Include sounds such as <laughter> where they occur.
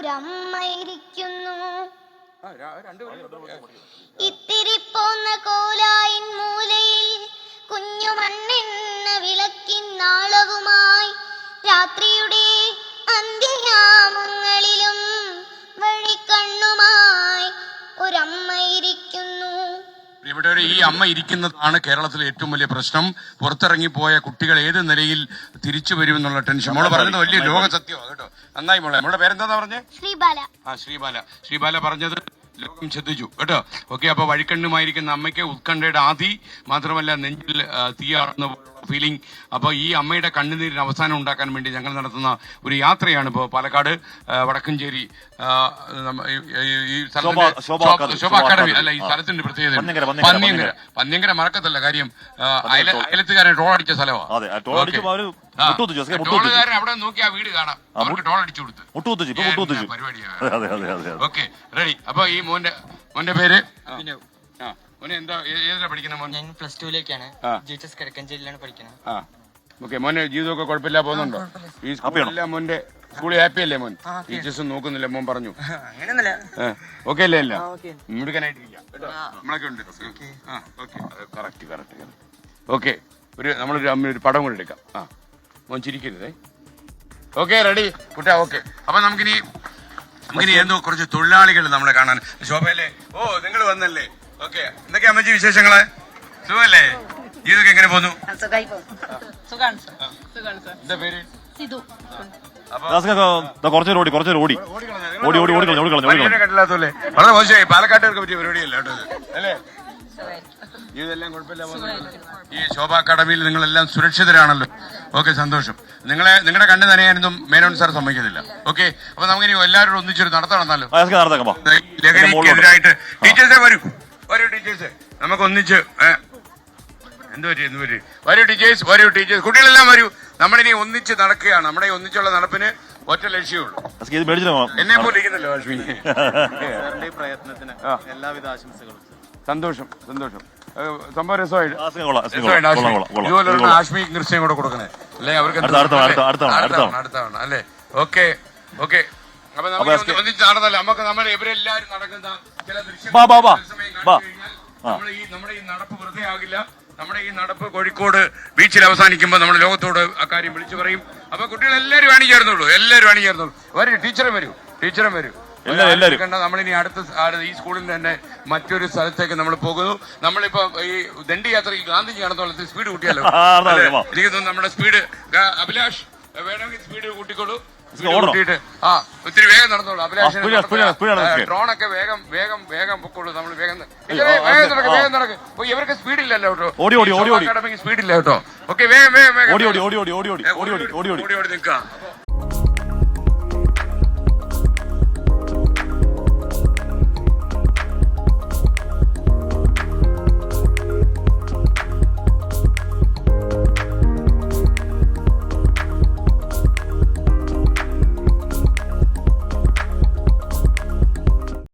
ഒരമ്മയിരിക്കുന്നു. ഇത്തിരി പോന്ന കോലായിൻ മൂലയിൽ കുഞ്ഞു മണ്ണെണ്ണ വിളക്കിൻ നാളവുമായി രാത്രിയുടെ ഇവിടെ ഒരു ഈ അമ്മ ഇരിക്കുന്നതാണ് കേരളത്തിലെ ഏറ്റവും വലിയ പ്രശ്നം. പുറത്തിറങ്ങിപ്പോയ കുട്ടികൾ ഏത് നിലയിൽ തിരിച്ചു വരുമെന്നുള്ള ടെൻഷൻ. മോൾ പറഞ്ഞത് വലിയ ലോക സത്യമാണ് കേട്ടോ. നന്നായി മോളെ. നമ്മുടെ പേരെന്താ പറഞ്ഞേ? ശ്രീബാല. ആ ശ്രീബാല. ശ്രീബാല പറഞ്ഞത് ലോകം ശ്രദ്ധിച്ചു. കേട്ടോ? ഓക്കെ അപ്പൊ വഴിക്കണ്ണുമായിരിക്കുന്ന അമ്മയ്ക്ക് ഉത്കണ്ഠയുടെ ആദി മാത്രമല്ല നെഞ്ചിൽ തീയാറുന്ന ഫീലിംഗ് അപ്പൊ ഈ അമ്മയുടെ കണ്ണുനീരിന് അവസാനം ഉണ്ടാക്കാൻ വേണ്ടി ഞങ്ങൾ നടത്തുന്ന ഒരു യാത്രയാണ് ഇപ്പോൾ പാലക്കാട് വടക്കഞ്ചേരി ഈ- ശോഭ- അക്കാദമി. അല്ല ഈ സ്ഥലത്തിന്റെ പ്രത്യേകത. പന്നിയങ്കര, പന്നിയങ്കര, മറക്കത്തല്ല കാര്യം. അയലത്തുകാരൻ ടോൾ അടിച്ച സ്ഥലമാണ് മുട്ടുകുത്തിച്ചു, മുട്ടുകുത്തിച്ചു. അവിടെ നോക്കി ആ വീട് കാണാം. അവർക്ക് ടോൾ അടിച്ചു കൊടുത്തു. മുട്ടുകുത്തിച്ചു ഇപ്പൊ മുട്ടുകുത്തിച്ചു. എന്നാ അതെ അതെ അതെ ഓക്കെ റെഡി. അപ്പൊ ഈ മോന്റെ മോന്റെ പേര്? ആ. മോനെ എന്താ ഏതിലാ മോൻ? ഞാൻ പ്ലസ് ടുവിലേക്കാണ്. ആ. ജി എച്ച് എസ് കിഴക്കഞ്ചേരിയിലാണ് പഠിക്കുന്നത് ഓക്കെ മോനെ ജീവിതമൊക്കെ കുഴപ്പമില്ല പോകുന്നുണ്ടോ? ഈ? സ്കൂളിലെ മോന്റെ സ്കൂളിൽ ഹാപ്പി അല്ലേ മോൻ? ടീച്ചേഴ്സ് നോക്കുന്നില്ല മോൻ പറഞ്ഞു. ഓക്കെ അല്ലേ അല്ല. മിടുക്കനായിട്ടിരിക്കാം കേട്ടോ? നമ്മളൊക്കെ ഉണ്ട്. ആ ഓക്കെ. Correct correct. ഓക്കെ ഒരു നമ്മളൊരു അമ്മ ഒരു പടം കൂടെ എടുക്കാം. ആ. മോൻ ചിരിക്കരുതേ ഓക്കെ റെഡി കുട്ടി ഓക്കെ അപ്പൊ നമുക്കിനി നമുക്കിനി എന്തോ കുറച്ച് തൊഴിലാളികൾ നമ്മളെ കാണാൻ. ശോഭയല്ലേ? ഓ നിങ്ങൾ വന്നല്ലേ. ഓക്കെ എന്തൊക്കെയാ അമ്മച്ചി വിശേഷങ്ങൾ? സുഖല്ലേ ജീവിതമൊക്കെ എങ്ങനെ പോന്നു? എന്താ പേര്? കുറച്ചേരം ഓടി കുറച്ചേരം ഓടി ഓടി ഓടി ഓടി കളഞ്ഞു ഓടി കളഞ്ഞു. വളരെ മോശമായി. പാലക്കാട്ടുകാർക്ക് പറ്റിയ പരിപാടിയല്ല കേട്ടോ. അല്ലേ? ഇതെല്ലാം കുഴപ്പമില്ല. ഈ ശോഭ അക്കാഡമിയിൽ നിങ്ങളെല്ലാം സുരക്ഷിതരാണല്ലോ. ഓക്കെ സന്തോഷം. നിങ്ങളെ നിങ്ങളുടെ കണ്ണ് തന്നെയായിരുന്നു മേനോൻ സാർ സമ്മതിക്കുന്നില്ല ഓക്കെ അപ്പൊ നമുക്കിനി എല്ലാവരും ഒന്നിച്ചൊരു നടത്തം നടന്നാലോ ആ എസ്കേ നടത്തേക്കാം വാ. ഈ ലഹരിക്കെതിരായിട്ട് ടീച്ചേഴ്സെ വരൂ. വരൂ ടീച്ചേഴ്സ്. നമുക്ക് ഒന്നിച്ച് എന്ത് പറ്റി എന്ത് പറ്റി? വരൂ ടീച്ചേഴ്സ് വരൂ ടീച്ചേഴ്സ്. കുട്ടികളെല്ലാം വരൂ. നമ്മളിനി ഒന്നിച്ച് നടക്കുകയാണ്. നമ്മുടെ ഒന്നിച്ചുള്ള നടപ്പിന് ഒറ്റ ലക്ഷ്യമുള്ളൂ എന്നെ പോലെ ഇരിക്കുന്നല്ലോ ലക്ഷ്മി <laughs> ഈ പ്രയത്നത്തിന് എല്ലാവിധ ആശംസകളും. സന്തോഷം സന്തോഷം. കൂടെ കൊടുക്കണേ. അവർക്ക് അല്ലേ? ഈ നമ്മുടെ ഈ നടപ്പ് വെറുതെ നമ്മുടെ ഈ നടപ്പ് കോഴിക്കോട് ബീച്ചിൽ അവസാനിക്കുമ്പോ നമ്മൾ ലോകത്തോട് അക്കാര്യം വിളിച്ചു പറയും. അപ്പൊ കുട്ടികൾ എല്ലാവരും അണിചേർന്നുള്ളൂ എല്ലാവരും അണിചേർന്നുള്ളൂ വരൂ ടീച്ചറും വരൂ ടീച്ചറും വരൂ. നമ്മളിനി അടുത്ത ഈ സ്കൂളിൽ തന്നെ മറ്റൊരു സ്ഥലത്തേക്ക് നമ്മൾ പോകുന്നു നമ്മളിപ്പോ ഈ ദണ്ഡി യാത്ര ഈ ഗാന്ധിജി നടന്നോളത്തിൽ സ്പീഡ് കൂട്ടിയാലോ എനിക്ക് തോന്നുന്നു നമ്മുടെ സ്പീഡ് അഭിലാഷ് വേണമെങ്കിൽ സ്പീഡ് കൂട്ടിക്കോളൂ കൂട്ടിയിട്ട് ആ ഒത്തിരി വേഗം നടന്നോളൂ അഭിലാഷ്. ഡ്രോണൊക്കെ വേഗം വേഗം വേഗം പൊക്കോളൂ നമ്മൾ വേഗം വേഗം നടക്കും വേഗം നടക്ക് ഇവർക്ക് സ്പീഡ് ഇല്ലല്ലോ കേട്ടോ ഓടി, ഓടി, ഓടി, ഓടി. അക്കാഡമിക്ക് സ്പീഡ് ഇല്ല കേട്ടോ ഓക്കെ വേഗം വേഗം ഓടി ഓടി ഓടി ഓടി ഓടി ഓടി ഓടി ഓടി ഓടി ഓടി ഓടി ഓടി നിൽക്കാം